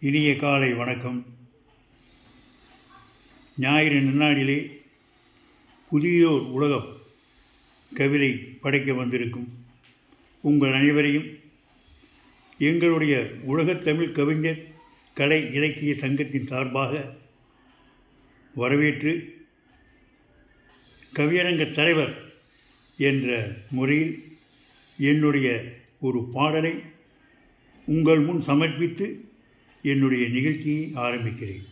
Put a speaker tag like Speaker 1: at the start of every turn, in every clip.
Speaker 1: இனிய காலை வணக்கம். ஞாயிறு நன்னாளிலே புதியோர் உலகம் கவிதை படைக்க வந்திருக்கும் உங்கள் அனைவரையும் எங்களுடைய உலகத்தமிழ் கவிஞர் கலை இலக்கிய சங்கத்தின் சார்பாக வரவேற்று கவியரங்க தலைவர் என்ற முறையில் என்னுடைய ஒரு பாடலை உங்கள் முன் சமர்ப்பித்து என்னுடைய நிகழ்ச்சியை ஆரம்பிக்கிறேன்.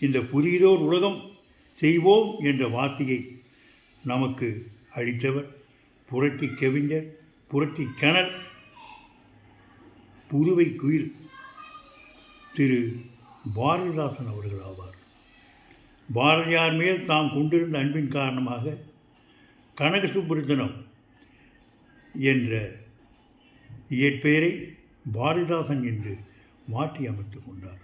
Speaker 1: இந்த புதியதோர் உலகம் செய்வோம் என்ற வார்த்தையை நமக்கு அளித்தவர் புரட்சி கவிஞர் புரட்சி கணல் புதுவை குயில் திரு பாரதிதாசன் அவர்கள் ஆவார். பாரதியார் மேல் தாம் கொண்டிருந்த அன்பின் காரணமாக கனக சுப்புரத்தனம் என்ற இயற்பெயரை பாரதிதாசன் என்று மாற்றி அமைத்து கொண்டார்.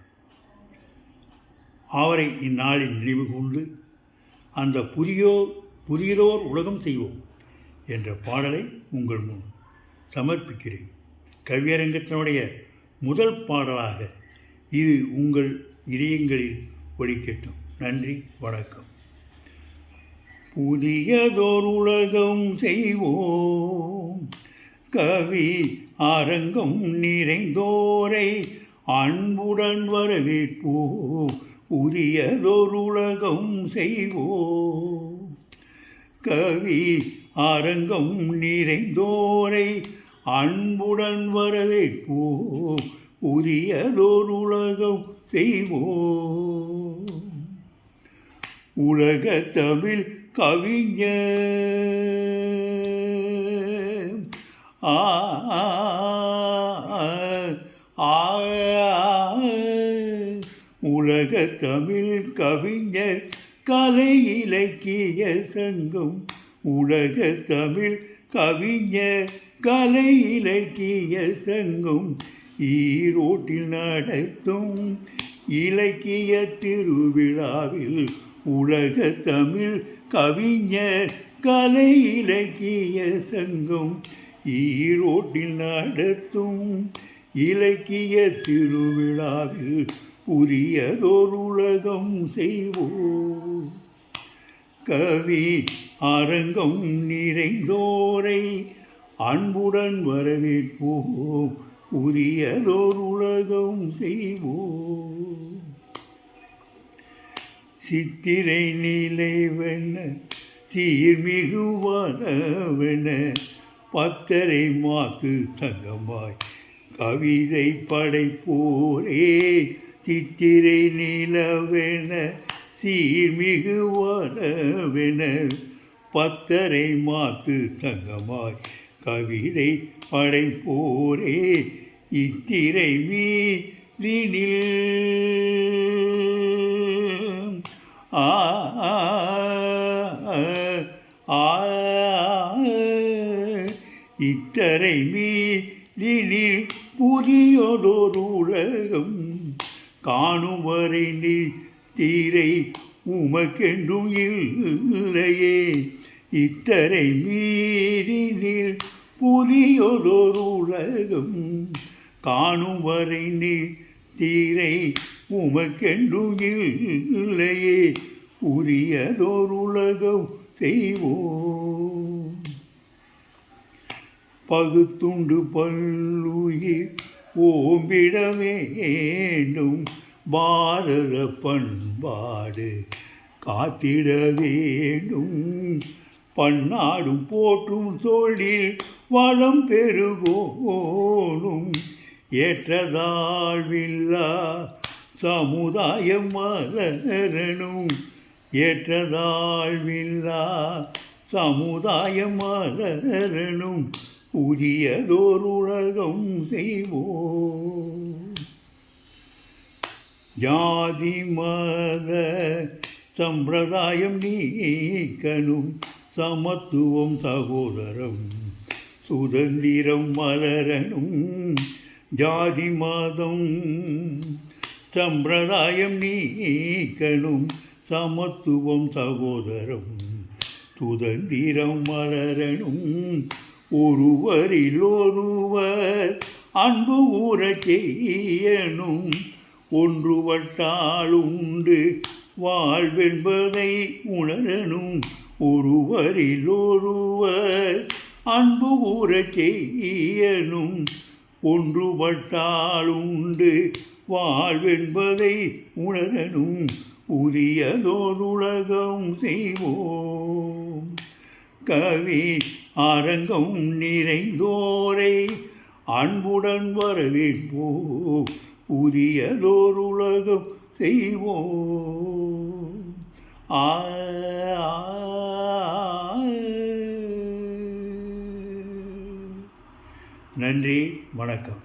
Speaker 1: அவரை இந்நாளில் நினைவு கொண்டு அந்த புரியோ புதியதோர் உலகம் செய்வோம் என்ற பாடலை உங்கள் முன் சமர்ப்பிக்கிறேன். கவியரங்கத்தினுடைய முதல் பாடலாக இது உங்கள் இதயங்களில் ஒழிக்கட்டும் நன்றி வணக்கம். புதியதோர் உலகம் செய்வோம். கவி அரங்கம் நிறைந்தோரை அன்புடன் வரவேற்போ உரியதொருலகம் செய்வோ. கவி அரங்கம் நிறைந்தோரை அன்புடன் வரவேற்போ உரியதொருலகம் செய்வோ. உலக தமிழ் கவிஞர் ஆ உலக தமிழ் கவிஞர் கலை இலக்கிய சங்கம். உலக தமிழ் கவிஞர் கலை இலக்கிய சங்கம். ஈரோட்டில் நடத்தும் இலக்கிய திருவிழாவில் உலக தமிழ் கவிஞர் கலை இலக்கிய சங்கம். ஈரோட்டில் நடத்தும் இலக்கிய திருவிழாவில் புதியதோர் உலகம் செய்வோம். கவி அரங்கம் நிறைந்தோரை அன்புடன் வரவேற்போம். உரியதோர் உலகம் செய்வோம். சித்திரை நிலைவென சீர்மிகுவனவென பத்தரை மாத்து தங்கமாய் கவிதை படைப்போரே சித்திரை நிலவென சீர்மிகு வரவென. பத்தரை மாத்து தங்கமாய் கவிதை படைப்போரே இத்திரை மீனில் ஆ, இத்தரை மீதினில் புதியதொரு உலகம் காணுவரை வரை நீ தீரை உமக்கென்றும் இல்லையே. இத்தரை மீதினில் புதியதொரு உலகம் காணும் வரை நீ தீரை உமக்கென்றும் இல்லையே. உரியதோர் உலகம் செய்வோம். பகுத்துண்டு பல்லுயிர் ஓம்பிட வேண்டும். பாரத பண்பாடு காத்திட வேண்டும். பன்னாடும் போற்றும் தொழில் வளம் பெருகோனும் ஏற்றதாழ்வில்லா சமுதாயம் மலரணும். ஏற்றதாழ்வில்லா சமுதாயம் மலரணும். உரியதோருலகம் உலகம் செய்வோம். ஜாதி மத சம்பிரதாயம் நீக்கணும். சமத்துவம் சகோதரம் சுதந்திரம் மலரணும். ஜாதி மதம் சம்பிரதாயம் நீக்கணும். சமத்துவம் சகோதரம் சுதந்திரம் மலரணும். ஒருவரிலொருவர் அன்பு ஊறச் செய்யணும். ஒன்றுபட்டால் உண்டு வாழ்வென்பதை உணரணும். ஒருவரிலொருவர் அன்பு ஊறச் செய்யணும். ஒன்றுபட்டால் உண்டு வாழ்வென்பதை உணரணும். புதியதோர் உலகம் செய்வோம். கவி அரங்கம் நிறைந்தோரை அன்புடன் வரவேற்போ புதியதோர் உலகம் செய்வோம் ஆ. நன்றி வணக்கம்